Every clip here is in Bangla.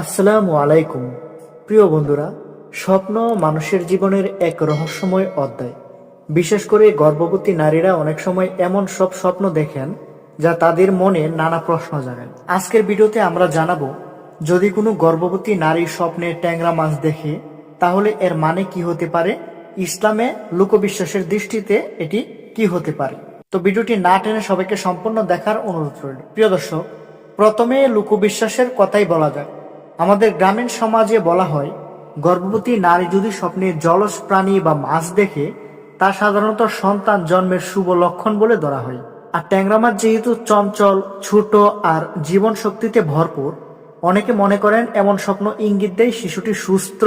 আসসালামু আলাইকুম। প্রিয় বন্ধুরা, স্বপ্ন মানুষের জীবনের এক রহস্যময় অধ্যায়। বিশেষ করে গর্ভবতী নারীরা অনেক সময় এমন সব স্বপ্ন দেখেন যা তাদের মনে নানা প্রশ্ন জাগায়। আজকের ভিডিওতে আমরা জানাব, যদি কোনো গর্ভবতী নারী স্বপ্নে ট্যাংরা মাছ দেখে, তাহলে এর মানে কি হতে পারে? ইসলামে লোকবিশ্বাসের দৃষ্টিতে এটি কি হতে পারে? তো ভিডিওটি না টেনে সবাইকে সম্পূর্ণ দেখার অনুরোধ রইল। প্রিয় দর্শক, প্রথমে লোকবিশ্বাসের কথাই বলা যায় আমাদের গ্রামীণ সমাজে বলা হয়, গর্ভবতী নারী যদি স্বপ্নে জলজ প্রাণী বা মাছ দেখে, তা সাধারণত সন্তান জন্মের শুভ লক্ষণ বলে ধরা হয়। আর ট্যাংরা মাছ যেহেতু চঞ্চল, ছোট আর জীবন শক্তিতে ভরপুর, অনেকে মনে করেন এমন স্বপ্ন ইঙ্গিত দেয় শিশুটি সুস্থ,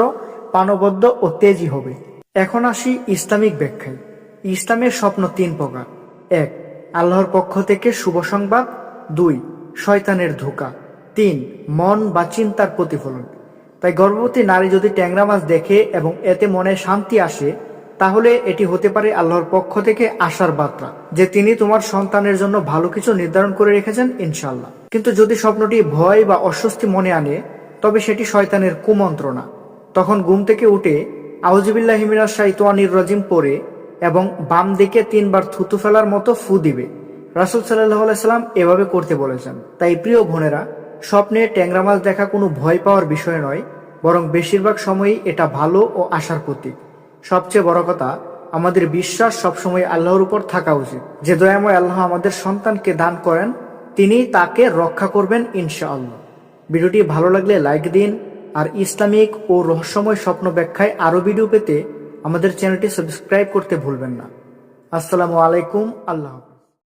প্রাণবদ্ধ ও তেজি হবে। এখন আসি ইসলামিক ব্যাখ্যায়। ইসলামের স্বপ্ন তিন প্রকার। এক, আল্লাহর পক্ষ থেকে শুভ সংবাদ। দুই, শয়তানের ধোকা। তিন, মন বা চিন্তার প্রতিফলন। তাই গর্ভবতী নারী যদি ট্যাংরা মাছ দেখে এবং এতে মনে শান্তি আসে, তাহলে এটি হতে পারে আল্লাহর পক্ষ থেকে আশার বার্তা যে তিনি তোমার সন্তানের জন্য ভালো কিছু নির্ধারণ করে রেখেছেন ইনশাল্লাহ কিন্তু যদি স্বপ্নটি ভয় বা অস্বস্তি মনে আনে, তবে সেটি শয়তানের কুমন্ত্রণা। তখন ঘুম থেকে উঠে আউজিবিল্লাহ হিমিরা শাইতোয়ানির রাজিম পরে এবং বাম দিকে তিনবার থুতু ফেলার মতো ফু দিবে। রাসুল সাল্লাহ সাল্লাম এভাবে করতে বলেছেন। তাই প্রিয় বোনেরা স্বপ্নে ট্যাংরা মাছ দেখা কোনো ভয় পাওয়ার বিষয় নয়, বরং বেশিরভাগ সময়ই এটা ভালো ও আশার প্রতীক। সবচেয়ে বড় কথা, আমাদের বিশ্বাস সবসময় আল্লাহর উপর থাকা উচিত। যে দয়াময় আল্লাহ আমাদের সন্তানকে দান করেন তিনি তাকে রক্ষা করবেন ইনশাআল্লাহ। ভিডিওটি ভালো লাগলে লাইক দিন, আর ইসলামিক ও রহস্যময় স্বপ্ন ব্যাখ্যায় আরও ভিডিও পেতে আমাদের চ্যানেলটি সাবস্ক্রাইব করতে ভুলবেন না। আসসালামু আলাইকুম, আল্লাহ।